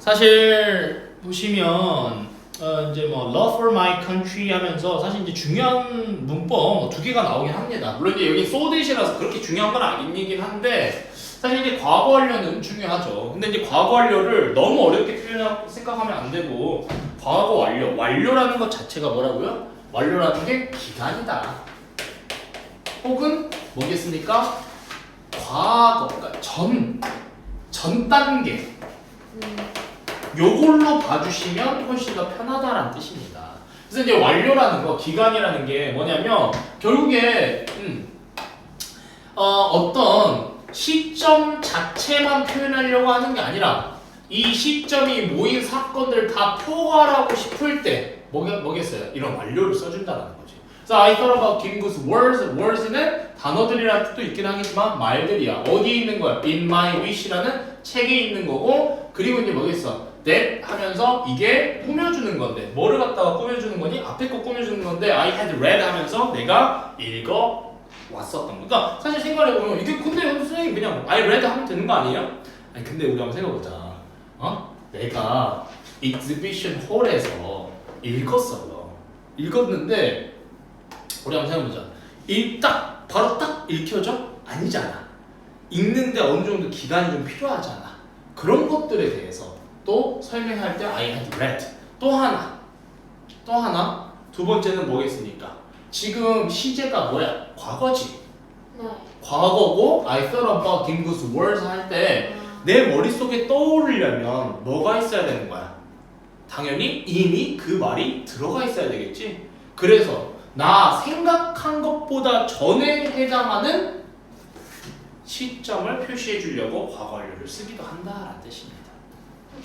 사실 보시면 어 이제 뭐 love for my country 하면서 사실 이제 중요한 문법 두 개가 나오긴 합니다. 물론 이제 여기 so that이라서 그렇게 중요한 건 아니긴 한데 사실 이제 과거 완료는 중요하죠. 근데 이제 과거 완료를 너무 어렵게 생각하면 안 되고 과거 완료 완료라는 것 자체가 뭐라고요? 완료라는 게 기간이다. 혹은 뭐겠습니까? 과거 그러니까 전, 전 단계 음, 요걸로 봐주시면 훨씬 더 편하다라는 뜻입니다. 그래서 이제 완료라는 거, 기간이라는 게 뭐냐면 결국에 음, 어, 어떤 시점 자체만 표현하려고 하는 게 아니라 이 시점이 모인 사건들 다 포괄하고 싶을 때 뭐겠, 뭐겠어요? 이런 완료를 써준다는 거지. 그래서 I thought about Kim's words. words는 단어들이라는 뜻도 있긴 하겠지만 말들이야. 어디에 있는 거야? In my wish라는 책에 있는 거고 그리고 이제 뭐겠어? That 하면서 이게 꾸며주는 건데 뭐를 갖다가 꾸며주는 거니? 앞에 거 꾸며주는 건데 I had read 하면서 내가 읽어 왔었던 거. 그러니까 사실 생각해 보면 이게 근데 선생님 그냥 I read 하면 되는 거 아니에요? 아니 근데 우리 한번 생각해보자. 어? 내가 exhibition hall에서 읽었어요. 읽었는데 우리 한번 생각해보자. 읽딱 바로 딱 읽혀져? 아니잖아. 읽는데 어느 정도 기간이 좀 필요하잖아. 그런 것들에 대해서 또 설명할 때 I had read. 또 하나. 또 하나. 두 번째는 뭐겠습니까? 지금 시제가 뭐야? 과거지. 네. 과거고 I thought about Dingo's words 할 때 내 머릿속에 떠오르려면 뭐가 있어야 되는 거야? 당연히 이미 그 말이 들어가 있어야 되겠지. 그래서 나 생각한 것보다 전에 해당하는 시점을 표시해 주려고 과거 완료를 쓰기도 한다라는 뜻입니다.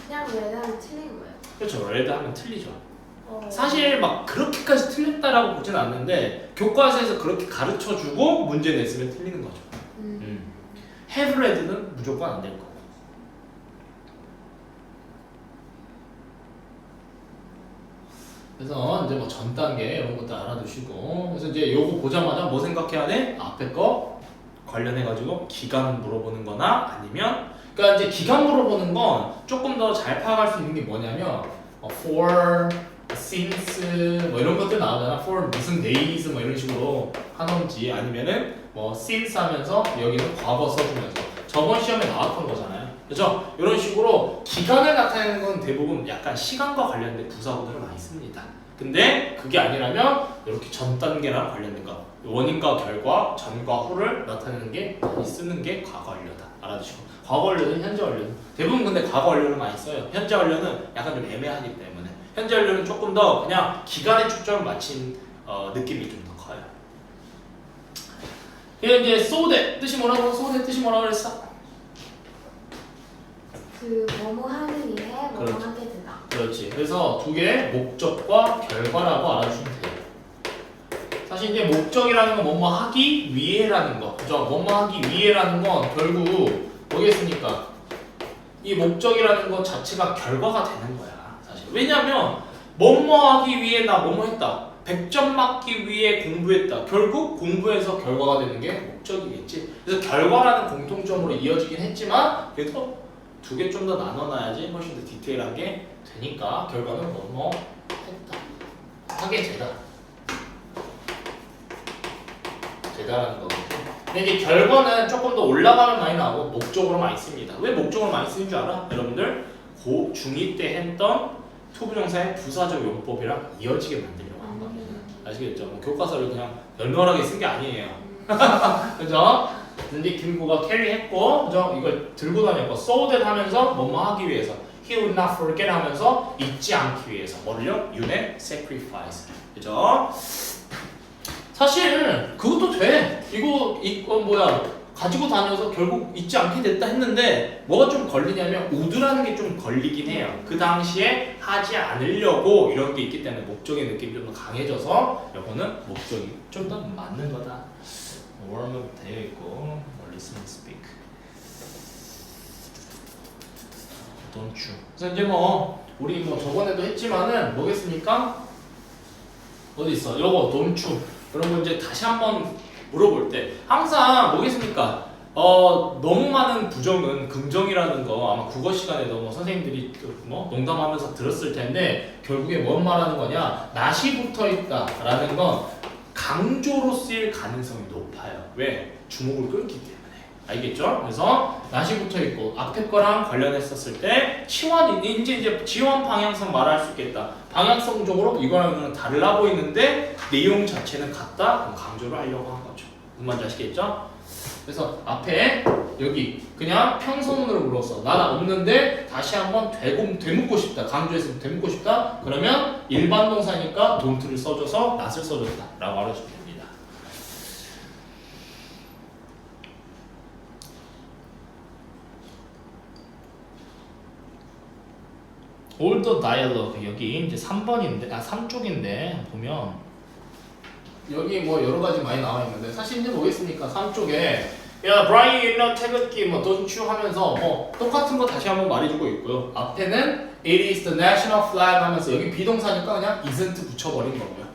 그냥 외다는 틀린 거예요. 그렇죠. 레드 하면 틀리죠. 어. 사실 막 그렇게까지 틀렸다라고 보진 않는데 교과서에서 그렇게 가르쳐 주고 문제 냈으면 틀리는 거죠. 음. 음. have read는 무조건 안 될 거고. 그래서 이제 뭐 전 단계 이런 것도 알아두시고 그래서 이제 요거 보자마자 뭐 생각해야 돼? 앞에 거 관련해 가지고 기간 물어보는 거나 아니면 그러니까 이제 기간 물어보는 건 조금 더 잘 파악할 수 있는 게 뭐냐면 어, for since 뭐 이런 것들 나오잖아. for 무슨 days 뭐 이런 식으로 하던지 아니면은 뭐 since 하면서 여기는 과거 써주면서 저번 시험에 나왔던 거잖아요. 그죠? 이런 식으로 기간을 나타내는 건 대부분 약간 시간과 관련된 부사구들을 많이 씁니다. 근데 그게 아니라면 이렇게 전 단계랑 관련된 거 원인과 결과 전과 후를 나타내는 게 많이 쓰는 게 과거 완료다 알아두시고 과거 완료는 현재 완료는 대부분 근데 과거 완료를 많이 써요 현재 완료는 약간 좀 애매하기 때문에 현재 완료는 조금 더 그냥 기간에 초점을 맞춘 어, 느낌이 좀 더 커요 이게 이제 that 뜻이 뭐라고 that 뜻이 뭐라고 그랬어? 그 뭐뭐 하는 일에 뭐뭐 그렇죠. 하게 되다. 그렇지. 그래서 두개 목적과 결과라고 알아주시면 돼요. 사실 이제 목적이라는 건 뭐뭐 하기 위해라는 거, 그죠? 뭐뭐 하기 위해라는 건 결국 뭐겠습니까? 이 목적이라는 것 자체가 결과가 되는 거야, 사실. 왜냐면 뭐뭐 하기 위해 나 뭐뭐 했다. 100점 맞기 위해 공부했다. 결국 공부해서 결과가 되는 게 목적이겠지. 그래서 결과라는 공통점으로 이어지긴 했지만 그래도 두 개 좀 더 나눠놔야지 훨씬 더 디테일한 게 되니까 결과는 뭐뭐 했다 하게 되다 되다라는 거고 근데 이제 결과는 조금 더 올라가면 많이 나오고 목적으로 많이 씁니다 왜 목적으로 많이 쓰는 줄 알아? 여러분들 고 중2 때 했던 투부정사의 부사적 용법이랑 이어지게 만들려고 한 겁니다 아시겠죠? 뭐 교과서를 그냥 널널하게 쓴 게 아니에요 그죠? 근데 김구가 캐리했고 그죠? 이걸 들고 다녔고 so that 하면서 뭐뭐 하기 위해서 he would not forget 하면서 잊지 않기 위해서 뭐를요? unit sacrifice 그죠? 사실 그것도 돼 이거 이거 뭐야 가지고 다녀서 결국 잊지 않게 됐다 했는데 뭐가 좀 걸리냐면 would라는 게 좀 걸리긴 해요 그 당시에 하지 않으려고 이런 게 있기 때문에 목적의 느낌이 좀 더 강해져서 이거는 목적이 좀 더 맞는 거다 warm 되어 있고 speak. Don't you. 그래서 이제 뭐 우리 뭐 저번에도 했지만은 뭐겠습니까? 어디 있어? 요거 you. 이런 거 이제 다시 한번 물어볼 때 항상 뭐겠습니까? 어 너무 많은 부정은 긍정이라는 거 아마 국어 시간에도 뭐 선생님들이 뭐 농담하면서 들었을 텐데 결국에 뭔 말하는 거냐 낫이 붙어 있다라는 건 강조로 쓰일 가능성이 높아요. 왜 주목을 끌기 때문에 알겠죠? 그래서 낫이 붙어 있고 앞에 거랑 관련했었을 때 치환 이제 이제 지원 방향성 말할 수 있겠다. 방향성적으로 이거랑 이거는 달라 보이는데 내용 자체는 같다. 강조를 하려고 한 거죠. 말인지 아시겠죠? 그래서 앞에 여기 그냥 평소문으로 물었어. 나는 없는데 다시 한번 되고 되묻고 싶다. 강조해서 되묻고 싶다. 그러면 일반 동사니까 don't를 써줘서 not을 써줬다 라고 알아주면 됩니다. The dialogue 여기 이제 3번인데 아 3쪽인데 보면 여기 뭐 여러 가지 많이 나와 있는데 사실 이제 뭐겠습니까? 3쪽에 야 브라이 일러 태극기 뭐 you 하면서 뭐 똑같은 거 다시 한번 말해주고 있고요. 앞에는 it is the national flag 하면서 여기 비동사니까 그냥 isn't 붙여버린 거고요.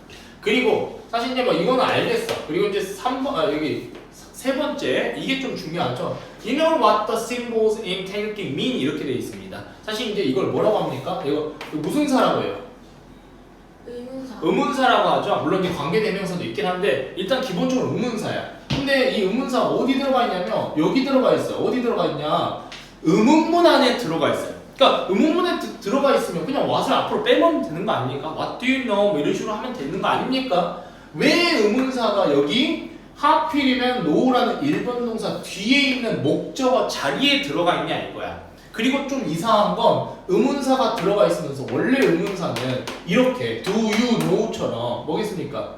그리고 사실 이제 뭐 이거는 알겠어. 그리고 이제 3번 아 여기 세 번째 이게 좀 중요하죠. You know what the symbols in 태극기 mean 이렇게 돼 있습니다. 사실 이제 이걸 뭐라고 합니까? 이거 무슨 사라고 해요? 의문사. 의문사라고 하죠. 물론 이제 관계대명사도 있긴 한데 일단 기본적으로 의문사야. 근데 이 의문사 어디 들어가 있냐면 여기 들어가 있어요. 어디 들어가 있냐? 의문문 안에 들어가 있어요. 그러니까 의문문에 드- 들어가 있으면 그냥 what을 앞으로 빼면 되는 거 아닙니까? What do you know? 뭐 이런 식으로 하면 되는 거 아닙니까? 왜 의문사가 여기 하필이면 know라는 일본 동사 뒤에 있는 목적어 자리에 들어가 있냐 이거야. 그리고 좀 이상한 건 의문사가 들어가 있으면서 원래 의문사는 이렇게 do you know처럼 뭐겠습니까?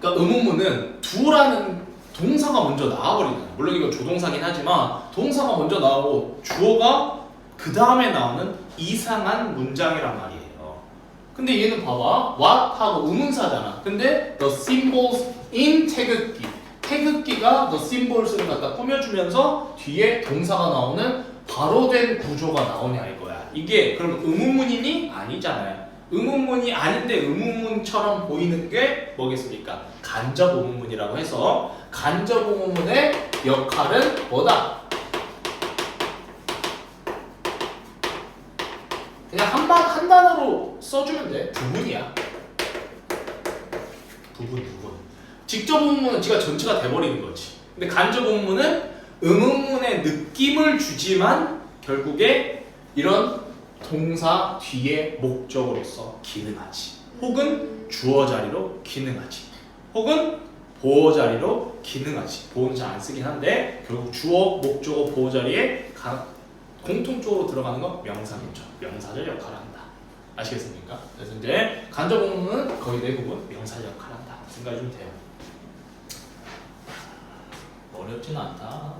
그러니까 의문문은 do라는 동사가 먼저 나와버리는. 물론 이거 조동사긴 하지만 동사가 먼저 나오고 주어가 그 다음에 나오는 이상한 문장이란 말이에요. 근데 얘는 봐봐 what 하고 의문사잖아. 근데 the symbols in 태극기 태극기가 the symbols를 갖다 꾸며주면서 뒤에 동사가 나오는 바로 된 구조가 나오냐 이거야. 이게 그럼 의문문이니 아니잖아요. 의문문이 아닌데 의문문처럼 보이는 게 뭐겠습니까? 간접 의문문이라고 해서 간접 의문문의 역할은 뭐다? 그냥 한반 한 단어로 써주면 돼. 부분이야. 부분 부분. 직접 의문문은 지가 전체가 돼버리는 거지. 근데 간접 의문문은 의문문의 느낌을 주지만 결국에 이런 동사 뒤에 목적으로서 기능하지. 혹은 주어 자리로 기능하지. 혹은 보어 자리로 기능하지. 보어는 잘 안 쓰긴 한데 결국 주어, 목적어, 보어 자리에 가- 공통적으로 들어가는 건 명사겠죠. 명사절 역할을 한다. 아시겠습니까? 그래서 이제 간접 의문은 거의 대부분 명사절 역할을 한다. 생각해 주면 돼요. 어렵진 않다.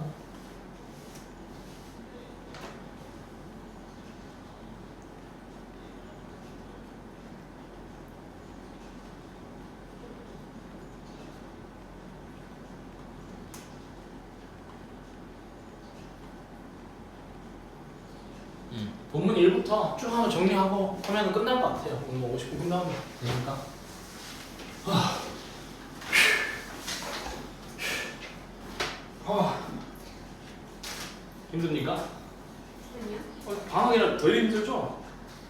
음, 본문 1부터 쭉 한번 정리하고 하면 끝날 것 같아요. 오늘 뭐 50분 끝나면 되니까. 힘듭니까? 아니요. 어, 방학이라 덜 힘들죠?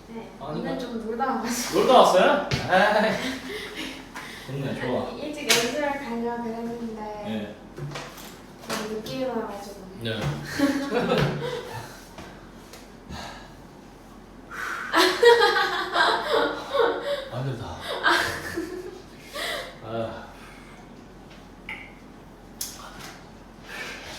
네. 아니, 오늘 좀 놀다 와가지고. 놀다 왔어요? 에이. 좋네, 좋아. 일찍 연습을 가려고 그랬는데 네. 너무 늦게 일어나가지고. 네. 안 된다. 아.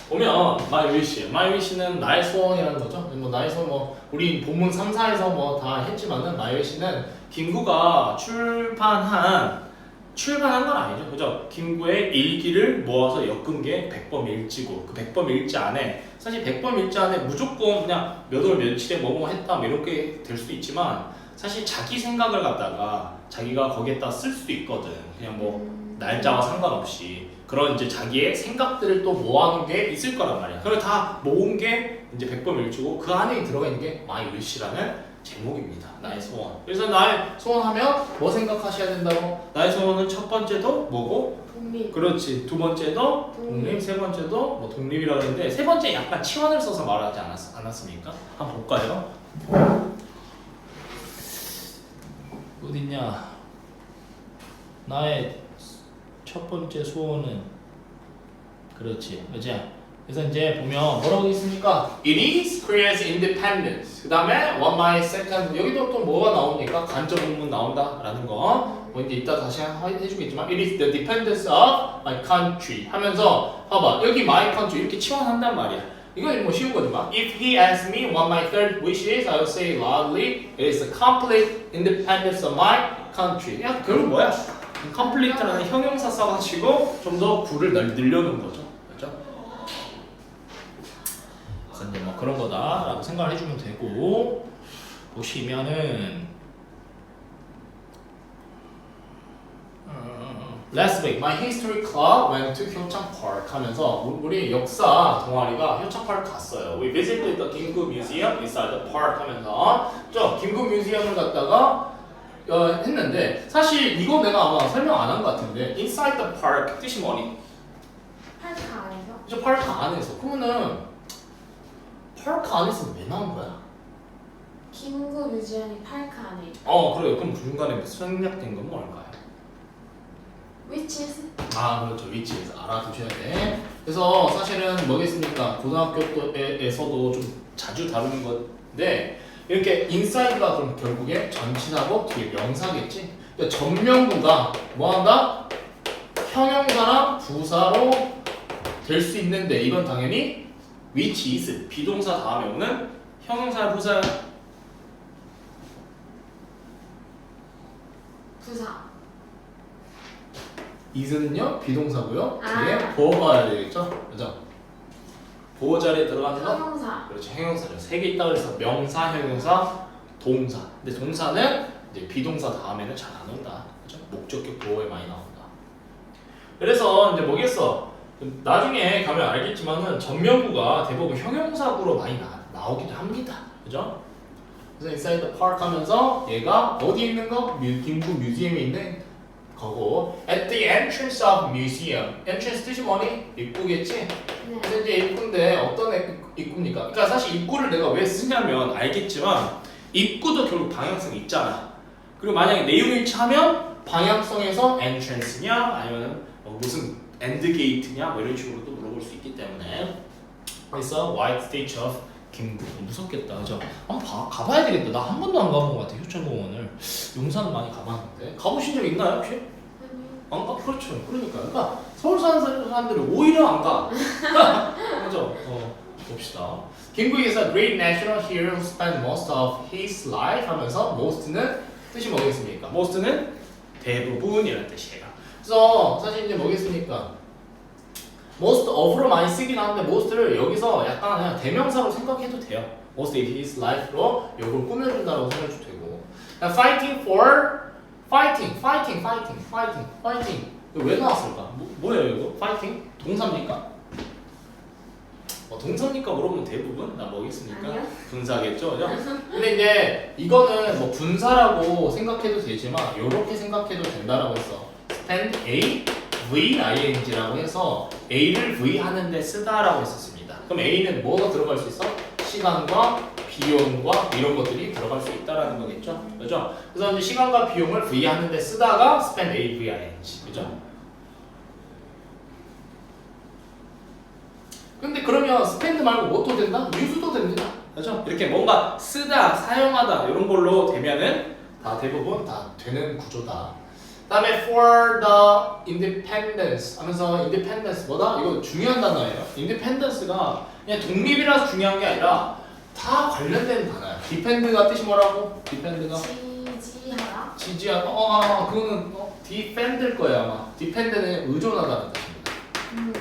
보면 마이 위시, 마이 위시는 나의 소원이라는 거죠. 뭐 소원 뭐 우리 본문 3, 4에서 뭐 다 했지만은 마이 위시는 김구가 출판한 출판한 건 아니죠. 그죠? 김구의 일기를 모아서 엮은 게 백범일지고 그 백범일지 안에 사실 백범일지 안에 무조건 그냥 몇월 며칠에 뭐뭐 했다 뭐 이렇게 될 수도 있지만 사실 자기 생각을 갖다가 자기가 거기에다 쓸 수도 있거든. 그냥 뭐 음. 날짜와 상관없이 그런 이제 자기의 생각들을 또 모아놓은 게 있을 거란 말이야. 그걸 다 모은 게 이제 백범일지고 그 안에 들어가 있는 게 마이일시라는 제목입니다. 나의 소원. 그래서 나의 소원하면 뭐 생각하셔야 된다고? 나의 소원은 첫 번째도 뭐고? 독립. 그렇지. 두 번째도 독립, 독립. 세 번째도 뭐 독립이라고 했는데 세 번째 약간 치환을 써서 말하지 않았, 않았습니까? 한번 볼까요? 어딨냐? 나의 첫 번째 소원은 그렇지, 그지? 그래서 이제 보면 뭐라고 돼 있습니까? It is Korea's independence. 그 다음에 one my second 여기도 또 뭐가 나오니까 간접 의문 나온다라는 거. 뭐 이제 이따 다시 하- 해주겠지만 It is the dependence of my country 하면서 봐봐 여기 my country 이렇게 치환한단 말이야. 이건 뭐 쉬운 거지만 If he asks me what my third wish is, I will say loudly It is the complete independence of my country. 야 결국 뭐야? Complete라는 형용사 써가지고 좀 더 구를 늘- 늘려놓은 거죠. 그렇죠? 그래서 이제 뭐 그런 거다라고 생각을 해주면 되고 보시면은 어, Last week, my history club went to 효창 Park 하면서 우- 우리 역사 동아리가 효창 파크 갔어요. We visited the 김구 Museum inside the park 하면서 저 김구 뮤지엄을 갔다가 어, 했는데 사실 이거 내가 아마 설명 안 한 것 같은데 inside the park 뜻이 뭐니? 팔카 안에서. 저 파크 안에서 그러면은 파크 안에서 왜 나온 거야? 김구 뮤지엄이 팔카 안에. 어 그래요. 그럼 중간에 생략된 건 뭘까요? Which is 아 그렇죠 위치에서 알아두셔야 돼. 그래서 사실은 뭐겠습니까 고등학교에서도 좀 자주 다루는 건데 이렇게 인사이드가 그럼 결국에 전치사고 뒤에 명사겠지. 그러니까 전명구가 뭐한다? 형용사랑 부사로 될 수 있는데 이건 당연히 which is 비동사 다음에 오는 형용사 부사 부사. is는요 비동사고요. 뒤에 아. 보어가 와야 되겠죠, 그죠? 보어 자리에 들어가는 거 형용사. 그렇죠 형용사죠. 세 개 있다 그래서 명사, 형용사, 동사. 근데 동사는 이제 비동사 다음에는 잘 안 온다. 그렇죠? 목적격 보어에 많이 나온다. 그래서 이제 뭐겠어? 나중에 가면 알겠지만은 전면구가 대부분 형용사구로 많이 나, 나오기도 합니다. 그죠? 그래서 the park 하면서 얘가 어디 있는 거? 뮤, 김구 뮤지엄에 있는 거고 at the entrance of museum entrance 뜻이 뭐니? 입구겠지? 네. 근데 이제 입구인데 어떤 애- 입구입니까? 그러니까 사실 입구를 내가 왜 쓰냐면 알겠지만 입구도 결국 방향성이 있잖아. 그리고 만약에 내용이 일치하면 방향성에서 entrance냐 아니면 뭐 무슨 end gate냐 뭐 이런 식으로 또 물어볼 수 있기 때문에 그래서 White Statue of 김구 무섭겠다 그죠? 한번 봐, 가봐야 되겠다. 나 한 번도 안 가본 것 같아 효천공원을. 용산 많이 가봤는데 가보신 적 있나요 혹시? 안 가? 그렇죠. 그러니까. 그러니까 서울 사는 사람들이 오히려 안 가. 그죠? 어, 봅시다. 김구에서 great national hero who spent most of his life 하면서 most는 뜻이 뭐겠습니까? most는 대부분이라는 뜻이에요. 그래서 사실 이제 뭐겠습니까? Most of로 많이 쓰긴 하는데 most를 여기서 약간 그냥 대명사로 생각해도 돼요. most of his life로 이걸 꾸며준다고 생각해도 되고. fighting for fighting, fighting, fighting, fighting, fighting. 이거 왜 나왔을까? 뭐, 뭐예요 이거? fighting? 동사입니까? 어, 동사입니까? 물어보면 대부분 나 뭐겠습니까? 아니요. 분사겠죠, 그죠? 근데 이제 이거는 뭐 분사라고 생각해도 되지만 이렇게 생각해도 된다라고 했어. spend A, V, ing라고 해서 A를 V 하는데 쓰다라고 했었습니다. 그럼 A는 뭐가 들어갈 수 있어? 시간과 비용과 이런 것들이 들어갈 수 있다라는 거겠죠, 그죠? 그래서 이제 시간과 비용을 V 하는데 쓰다가 spend A, V, ing, 그죠? 근데 그러면 spend 말고 뭐도 된다? use도 됩니다. 그죠? 이렇게 뭔가 쓰다, 사용하다 이런 걸로 되면은 다 대부분 다 되는 구조다. 그다음에 for the independence 하면서 independence 뭐다? 이거 중요한 단어예요. independence가 그냥 독립이라서 중요한 게 아니라 다 관련된 단어야. depend가 뜻이 뭐라고? depend가 지지하다. 지지하다. 어, 아, 아, 그거는 어, defend일 거야 아마. depend는 의존하다는 뜻입니다. 음.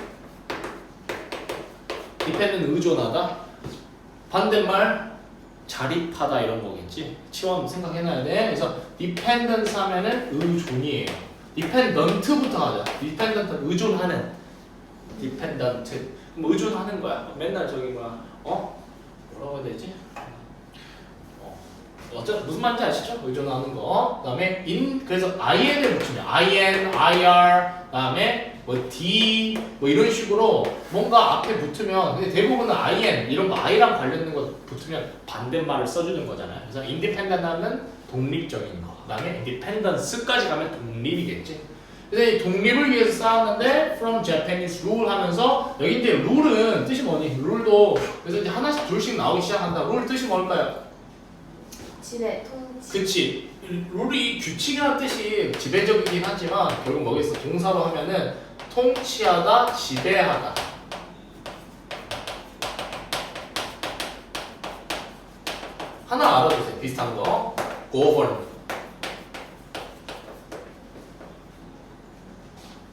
depend는 의존하다. 반대말 자립하다 이런 거겠지. 치원 생각해놔야 돼. 그래서 dependence 하면은 의존이에요. dependent부터 하자. dependent 의존하는. dependent. 그럼 의존하는 거야. 맨날 저기 뭐야? 어? 뭐라고 해야 되지? 어. 어쩌 무슨 말인지 아시죠? 의존하는 거. 그다음에 in 그래서 in을 붙이면 in, ir, 그다음에 뭐 d 뭐 이런 식으로 뭔가 앞에 붙으면 근데 대부분은 in 이런 거 i랑 관련된 거 붙으면 반대말을 써주는 거잖아요. 그래서 independent 하면 독립적인 거. 그다음에 independence까지 가면 독립이겠지. 이 독립을 위해서 쌓았는데 from Japanese rule 하면서 여기 이제 룰은 뜻이 뭐니? 룰도 그래서 이제 하나씩 둘씩 나오기 시작한다. 룰 뜻이 뭘까요? 지배 통치 그치. 룰이 규칙이라는 뜻이 지배적이긴 하지만 결국 뭐겠어? 동사로 하면은 통치하다, 지배하다. 하나 알아두세요. 비슷한 거. govern.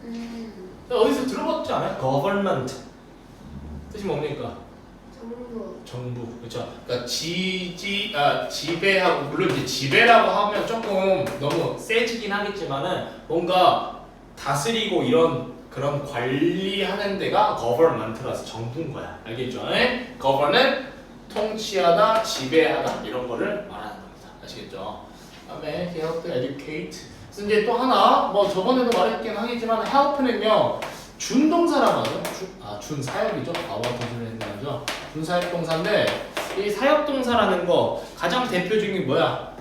음 어디서 들어봤지 않아요? government. 뜻이 뭡니까? 정부 정부 그렇죠. 그러니까 지지 아 지배하고 물론 이제 지배라고 하면 조금 너무 세지긴 하겠지만은 뭔가 다스리고 이런 그런 관리하는 데가 government라서 정부인 거야. 알겠죠? 네? govern은 통치하다, 지배하다 이런 거를 말하는 겁니다. 아시겠죠? 다음에 help educate. 그래서 이제 또 하나 뭐 저번에도 말했긴 하겠지만 help는요 준동사라고 하죠. 준, 아 준사역이죠. 소리 했는 거죠. 준사역 동사인데 이 사역 동사라는 거 가장 대표적인 게 뭐야?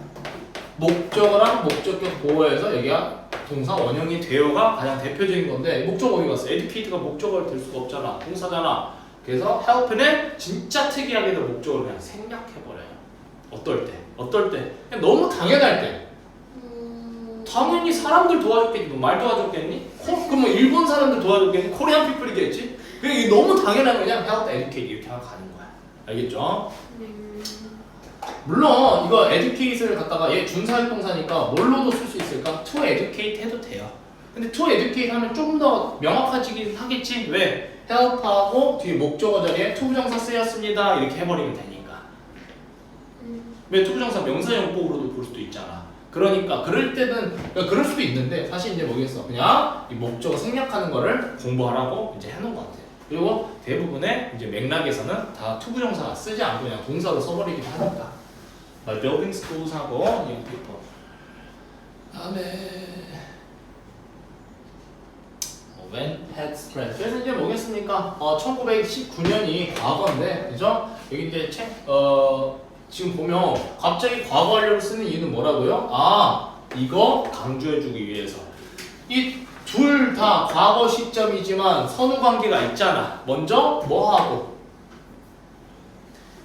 목적어랑 목적격 보호해서 여기가 동사 원형이 되어가 가장 대표적인 건데 목적 어디 갔어? educate가 목적어를 될 수가 없잖아. 동사잖아. 그래서 help는 진짜 특이하게도 목적어를 그냥 생략해버려요. 어떨 때? 어떨 때? 그냥 너무 당연할 때. 음 당연히 사람들 도와줬겠지. 너말 도와줬겠니? 코, 그러면 일본 사람들 도와줬겠니? 코리안 피플이겠지? 그냥 이게 너무 당연한 그냥 help educate 이렇게 하고 가는 거야. 알겠죠? 음, 물론 이거 educate를 갖다가 얘 준사활동사니까 뭘로도 쓸 수 있을까? to educate 해도 돼요. 근데 to educate 하면 좀더 명확해지긴 하겠지? 왜? help하고 뒤에 목적어 자리에 to 부정사 쓰였습니다. 이렇게 해버리면 되니까. 음, 왜 to 부정사 명사용법으로도 볼 수도 있잖아. 그러니까 그럴 때는 그러니까 그럴 수도 있는데 사실 이제 뭐겠어? 그냥 이 목적어 생략하는 거를 공부하라고 이제 해놓은 것 같아요. 그리고 대부분의 이제 맥락에서는 다 to 부정사 쓰지 않고 그냥 동사로 써버리기도 하니까. By building schools 하고 young people. 다음에 어, when had spread. 그래서 이제 뭐겠습니까? 어, 1919년이 과거인데, 그죠? 여기 이제 책, 어, 지금 보면 갑자기 과거 완료를 쓰는 이유는 뭐라고요? 아, 이거 강조해주기 위해서. 이 둘 다 과거 시점이지만 선후 관계가 있잖아. 먼저 뭐 하고?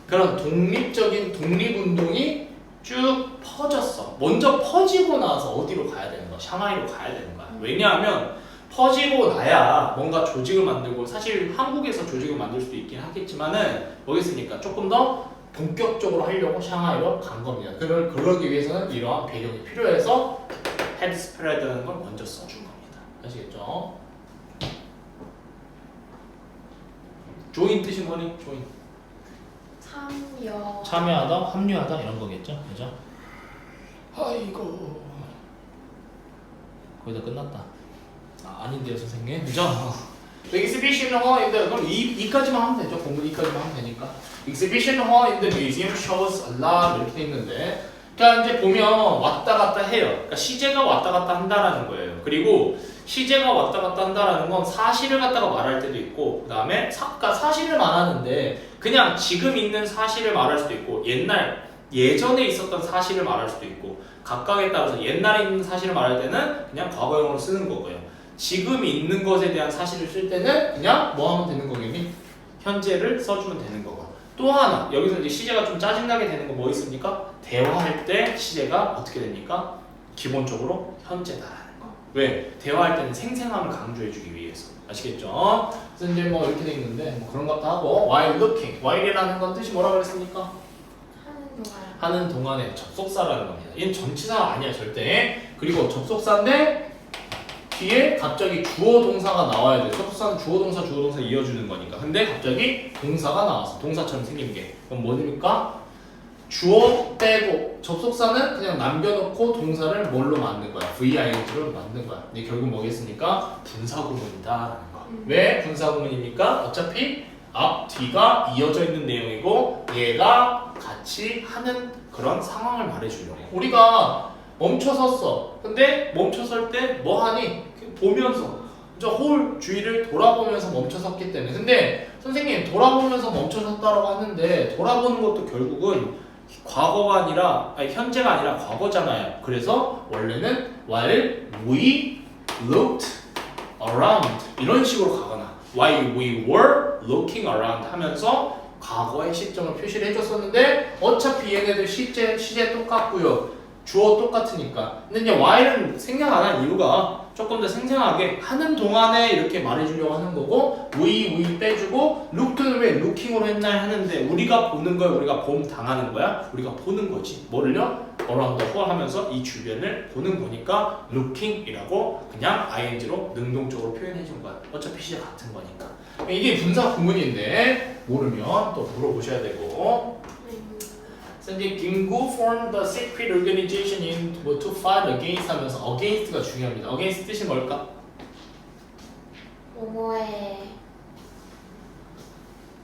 그런 독립적인 독립운동이 쭉 퍼졌어. 먼저 퍼지고 나서 어디로 가야 되는 거야? 샹하이로 가야 되는 거야. 왜냐하면 퍼지고 나야 뭔가 조직을 만들고 사실 한국에서 조직을 만들 수도 있긴 하겠지만은 뭐겠습니까? 조금 더 본격적으로 하려고 샹하이로 간 겁니다. 그걸 그러기 위해서는 이러한 배경이 필요해서 헤드 스프레드라는 걸 먼저 써준 겁니다. 아시겠죠? 조인 뜻이 뭐니? 조인. 참여 참여하다, 합류하다 이런 거겠죠, 그죠? 아이고 거의 다 끝났다. 아, 아닌데요, 선생님, 그죠? Exhibition hall in the 그럼 이 이까지만 하면 되죠. 공부 이까지만 하면 되니까. Exhibition hall in the museum shows a lot 이렇게 돼 있는데, 그러니까 이제 보면 왔다 갔다 해요. 그러니까 시제가 왔다 갔다 한다라는 거예요. 그리고 시제가 왔다 갔다 한다라는 건 사실을 갖다가 말할 때도 있고, 그 다음에 그러니까 사실을 말하는데 그냥 지금 있는 사실을 말할 수도 있고, 옛날 예전에 있었던 사실을 말할 수도 있고, 각각에 따라서 옛날에 있는 사실을 말할 때는 그냥 과거형으로 쓰는 거고요. 지금 있는 것에 대한 사실을 쓸 때는 그냥 뭐 하면 되는 거겠니? 현재를 써주면 되는 거고. 또 하나 여기서 이제 시제가 좀 짜증나게 되는 거 뭐 있습니까? 대화할 때 시제가 어떻게 됩니까? 기본적으로 현재다라는 거. 왜? 대화할 때는 생생함을 강조해주기 위해서. 아시겠죠? 그래서 이제 뭐 이렇게 돼 있는데 뭐 그런 것도 하고 while looking, while이라는 건 뜻이 뭐라고 그랬습니까? 하는 동안 하는 동안에 접속사라는 겁니다. 얘는 전치사가 아니야 절대. 그리고 접속사인데 뒤에 갑자기 주어 동사가 나와야 돼. 접속사는 주어 동사 주어 동사 이어주는 거니까. 근데 갑자기 동사가 나왔어. 동사처럼 생긴 게. 그럼 뭐입니까? 주어 빼고 접속사는 그냥 남겨놓고 동사를 뭘로 만든 거야? VING로 만든 거야. 근데 결국 뭐겠습니까? 분사구문이다라는 거. 음. 왜 분사구문입니까? 어차피 앞 뒤가 이어져 있는 내용이고 얘가 같이 하는 그런 상황을 말해주려고. 우리가 멈춰 섰어. 근데 멈춰 설 때 뭐 하니? 보면서. 저 홀 주위를 돌아보면서 멈춰 섰기 때문에. 근데 선생님 돌아보면서 멈춰 섰다라고 하는데 돌아보는 것도 결국은 과거가 아니라 아니 현재가 아니라 과거잖아요. 그래서 원래는 while we looked around 이런 식으로 가거나 while we were looking around 하면서 과거의 시점을 표시를 해줬었는데 어차피 얘네들 시제 시제 똑같고요. 주어 똑같으니까. 근데 이제 while은 생략 안 한 이유가 조금 더 생생하게 하는 동안에 이렇게 말해주려고 하는 거고 we we 빼주고 look는 왜 looking으로 했나 하는데 우리가 보는 거야 우리가 봄 당하는 거야? 우리가 보는 거지. 뭐를요? around the whole 하면서 이 주변을 보는 거니까 looking이라고 그냥 ing로 능동적으로 표현해 준 거야. 어차피 시제 같은 거니까. 이게 분사 구문인데 모르면 또 물어보셔야 되고 그래서 이제 김구 formed the secret organization in 뭐 to fight against 하면서 against가 중요합니다. against 뜻이 뭘까? 모모에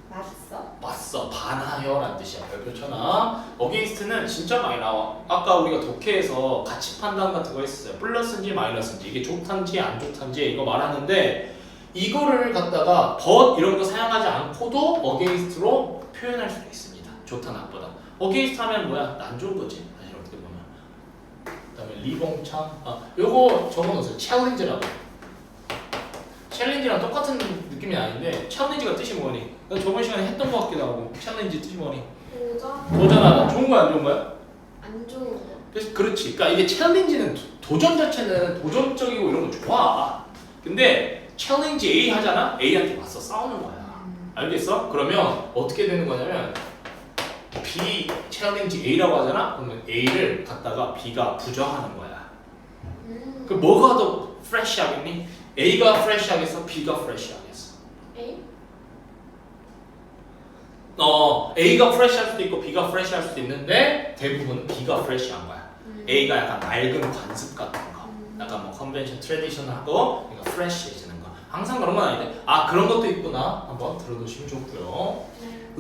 맞서. 맞서 반하여라는 뜻이야. 별표 쳐놔. against는 진짜 많이 나와. 아까 우리가 독해에서 가치 판단 같은 거 했었어요. 플러스인지 마이너스인지 이게 좋단지 안 좋단지 이거 말하는데 이거를 갖다가 but 이런 거 사용하지 않고도 against로 표현할 수가 있습니다. 좋다 나쁘다. Against 하면 뭐야? 안 좋은 거지. 사실 어떻게 보면. 그다음에 리봉창. 아, 요거 적어놓으세요. challenge라고. 챌린지랑 똑같은 느낌이 아닌데 챌린지가 뜻이 뭐니? 나 저번 시간에 했던 것 같기도 하고 챌린지 뜻이 뭐니? 도전 도전하다. 좋은 거야 안 좋은 거야? 안 좋은 거. 그래서 그렇지. 그러니까 이게 챌린지는 도- 도전 자체는 도전적이고 이런 거 좋아. 근데 챌린지 A 하잖아. A한테 맞서 싸우는 거야. 알겠어? 그러면 어떻게 되는 거냐면 B 챌린지 A라고 하잖아. 그러면 A를 갖다가 B가 부정하는 거야. 음. 그 뭐가 더 프레시하겠니? A가 프레시하겠어? B가 프레시하겠어? 에이? 어, A가 프레시할 수도 있고 B가 프레시할 수도 있는데 대부분 B가 프레시한 거야. 음. A가 약간 낡은 관습 같은 거, 음. 약간 뭐 컨벤션 트레디셔널하고 그러니까 프레시해지는 거. 항상 그런 건 아닌데 아 그런 것도 있구나. 한번 들어두시면 좋고요.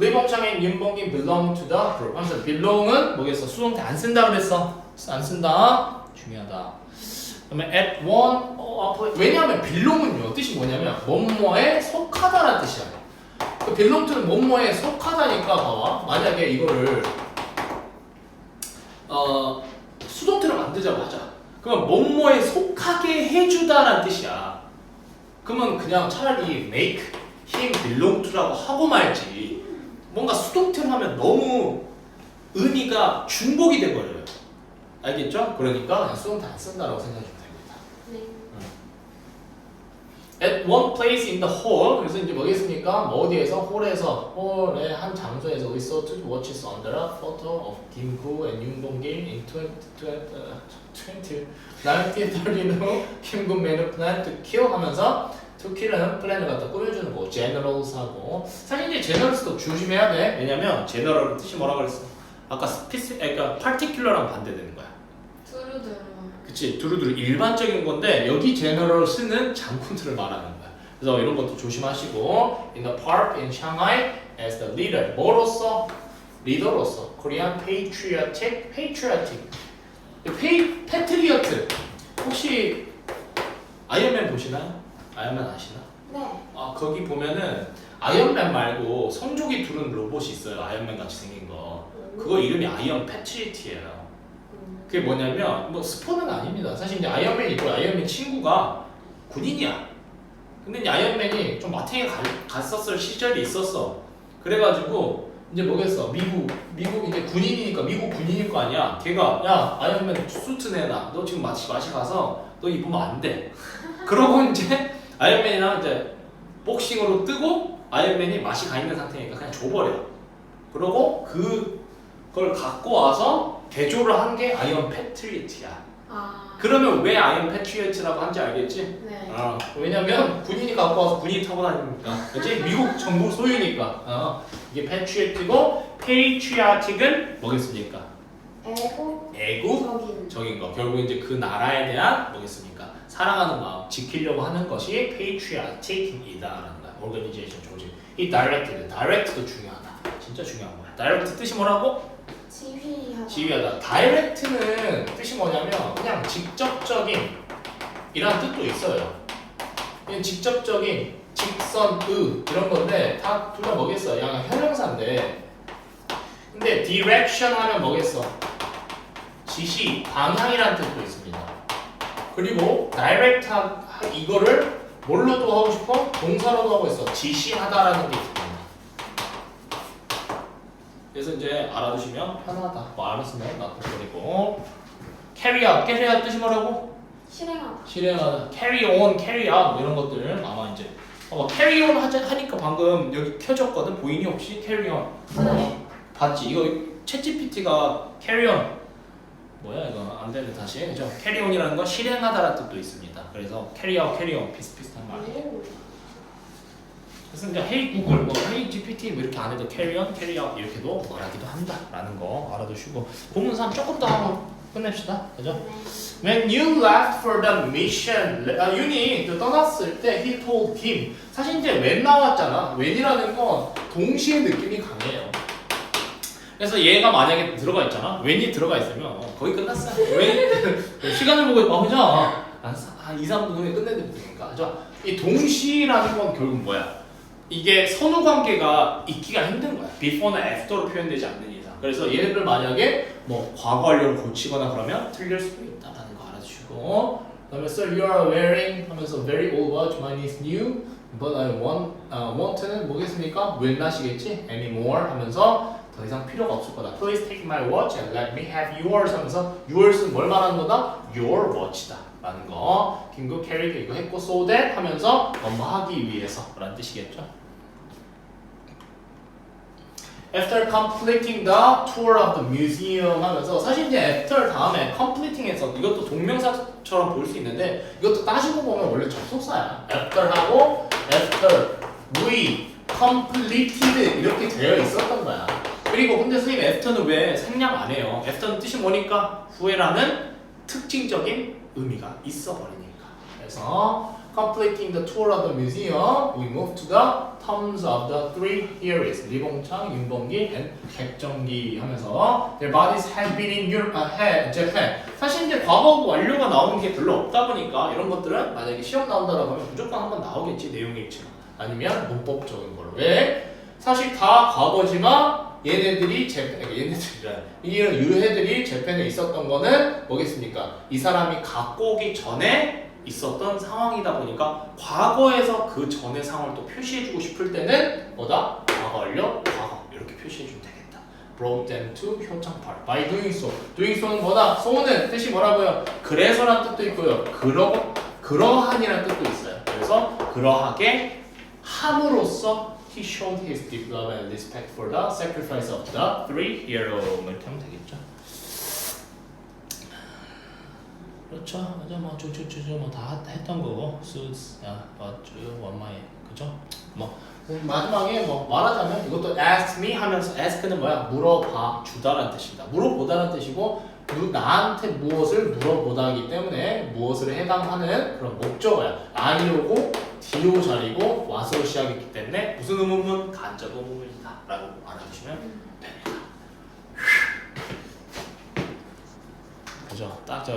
네. 리봉창인 윤봉기 belong to the group. 하면서 belong은 뭐겠어? 수동태 안 쓴다 그랬어. 안 쓴다. 중요하다. 그러면 at one 어, 앞에 왜냐하면 belong은요 뜻이 뭐냐면 뭐뭐에 속하다라는 뜻이야. 그 belong to는 뭐뭐에 속하다니까 봐봐. 만약에 이거를 어 수동태로 만들자고 하자. 그러면 뭐뭐에 속하게 해주다라는 뜻이야. 그러면 그냥 차라리 make him belong to라고 하고 말지. 뭔가 수동태로 하면 너무 의미가 중복이 돼버려요. 알겠죠? 그러니까 그냥 수동태 안 쓴다라고 생각하시면 됩니다. 네. At one place in the hall 그래서 이제 뭐겠습니까? 뭐 어디에서? 홀에서 홀의 한 장소에서 we saw two watches under a photo of Kim Gu and Yoon Bong Gil in 20, 20, 1930로 Kim Gu made a plan to kill 하면서 kill은 플랜을 갖다 꾸며주는 거 generals하고. 사실 이제 generals도 조심해야 돼. 왜냐면 general은 뜻이 뭐라 그랬어? 아까 스피스 그러니까 particular랑 반대되는 거야. 두루두루. 그치 두루두루. 일반적인 건데 여기 제너럴 쓰는 장군들을 말하는 거야. 그래서 이런 것도 조심하시고 in the park in Shanghai as the leader. 뭐로서? 리더로서. Korean patriotic patriotic. 페이 패트리어트. 혹시 아이언맨 보시나요? 아이언맨 아시나? 네. 아 거기 보면은 아이언맨 말고 성조기 두른 로봇이 있어요. 아이언맨 같이 생긴 거. 그거 이름이 아이언 패트리어트예요. 음. 그게 뭐냐면 뭐 스포는 아닙니다. 사실 이제 아이언맨이 있고 아이언맨 친구가 군인이야. 근데 이제 아이언맨이 좀 마탱에 가- 갔었을 시절이 있었어. 그래가지고 이제 뭐겠어 미국 미국 이제 군인이니까 미국 군인일 거 아니야. 걔가 야 아이언맨 수트 내놔. 너 지금 마치 마시 가서 너 입으면 안 돼. 그러고 이제 아이언맨이랑 이제 복싱으로 뜨고 아이언맨이 맛이 가 있는 상태니까 그냥 줘버려. 그러고 그걸 갖고 와서 개조를 한 게 아이언 패트리어트야. 아. 그러면 왜 아이언 패트리어트라고 한지 알겠지? 네. 어, 왜냐면 군인이 갖고 와서 군인이 타고 다니니까. 그치? 미국 정부 소유니까. 어, 이게 패트리어트고 페이트리어틱은 뭐겠습니까? 애국. 애국. 적인 거. 결국 이제 그 나라에 대한 뭐겠습니까? 사랑하는 마음, 지키려고 하는 것이 patriotic이다라는 거야. organization 조직. 이 directed, direct도 중요하다. 진짜 중요한 거야. direct 뜻이 뭐라고? 지휘하다. 지휘하다. direct는 뜻이 뭐냐면 그냥 직접적인 이란 뜻도 있어요. 그냥 직접적인 직선, 의 이런 건데 다 둘 다 뭐겠어? 양은 형용사인데 근데 direction 하면 뭐겠어? 지시, 방향이라는 뜻도 있습니다. 그리고 하- 이거를 뭘로도 하고 싶어? 동사로도 하고 있어. 지시하다라는 게 있습니다. 그래서 이제 알아두시면 편하다. 뭐 알았으면 놔둬버리고 carry out, carry out 뜻이 뭐라고? 실행하다. 실행하다. carry on, carry out 뭐 이런 것들 아마 이제 어, carry on 하자, 하니까 방금 여기 켜졌거든. 보이니 혹시 carry on? 네. 봤지? 이거 챗GPT가 carry on 뭐야 이거 안 되네 다시 그죠? on이라는 건 실행하다라는 뜻도 있습니다. 그래서 carry on 비슷비슷한 말. 오. 그래서 이제 hey 구글 뭐 hey GPT 뭐 이렇게 안 해도 carry out 이렇게도 말하기도 한다라는 거 알아두시고 본문상 조금 더 하고 끝냅시다. 그죠? 네. When you left for the mission, 아, 윤이 그 떠났을 때 he told him. 사실 이제 when 나왔잖아. when이라는 건 동시에 느낌이 강해요. 그래서 얘가 만약에 들어가 있잖아. when이 들어가 있으면 어, 거의 끝났어. when 시간을 보고 어, 그죠? 한, 사- 한 2, 3분 후에 끝내면 되니까. 이 동시라는 건 결국 뭐야? 이게 선후 관계가 있기가 힘든 거야. before나 after로 표현되지 않는 이상. 그래서 얘를 만약에 뭐 과거 완료를 고치거나 그러면 틀릴 수도 있다라는 거 알아주시고. 그다음에 sir you are wearing 하면서 very old watch mine is new but I want uh, want는 뭐겠습니까? will not이겠지? anymore 하면서 더 이상 필요가 없을 거다. Please take my watch and let me have yours 하면서 yours는 뭘 말하는 거다? your watch다 라는 거 긴급 캐리가 이거 했고 so that 하면서 업무하기 위해서 라는 뜻이겠죠. After completing the tour of the museum 하면서 사실 이제 after 다음에 completing에서 이것도 동명사처럼 볼 수 있는데 이것도 따지고 보면 원래 접속사야. after하고 after we completed 이렇게 되어 있었던 거야. 그리고 근데 선생님 after는 왜 생략 안 해요? after는 뜻이 뭐니까 후에라는 특징적인 의미가 있어 버리니까. 그래서 completing the tour of the museum, we move to the terms of the three heroes. 리봉창, 윤범기, and 객정기 하면서 their bodies had been in Europe, uh, had, Japan. 사실 이제 과거하고 완료가 나오는 게 별로 없다 보니까 이런 것들은 만약에 시험 나온다라고 하면 무조건 한번 나오겠지 내용이 있지만 아니면 문법적인 걸로 왜? 사실 다 과거지만 얘네들이 재팬, 얘네들이라 이런 유해들이 재팬에 있었던 거는 뭐겠습니까? 이 사람이 갖고 오기 전에 있었던 상황이다 보니까 과거에서 그 전의 상황을 또 표시해주고 싶을 때는 뭐다? 과거 완료, 과거 이렇게 표시해주면 되겠다. brought them to 효창팔. by doing so. doing so는 뭐다? so는 뜻이 뭐라고요? 그래서란 뜻도 있고요. 그러 그러한이라는 뜻도 있어요. 그래서 그러하게 함으로써 he showed his deep love and respect for the sacrifice of the three heroes. 이렇게 하면 되겠죠. 그렇죠. 맞아. 뭐 쭉쭉쭉쭉 뭐다 했던 거고. suits, 야, 맞죠. 원마에 그죠? 뭐 음, 마지막에 뭐 말하자면 이것도 ask me 하면서 ask는 뭐야? 물어봐 주다라는 뜻입니다. 물어보다라는 뜻이고 누, 나한테 무엇을 물어보다이기 때문에 무엇을 해당하는 그런 목적어야. 아니오고 디오 자리고 와서 시작했기 때문에 무슨 의문문? 간접 의문문이다 라고 알아두시면 됩니다. 그죠? 딱 저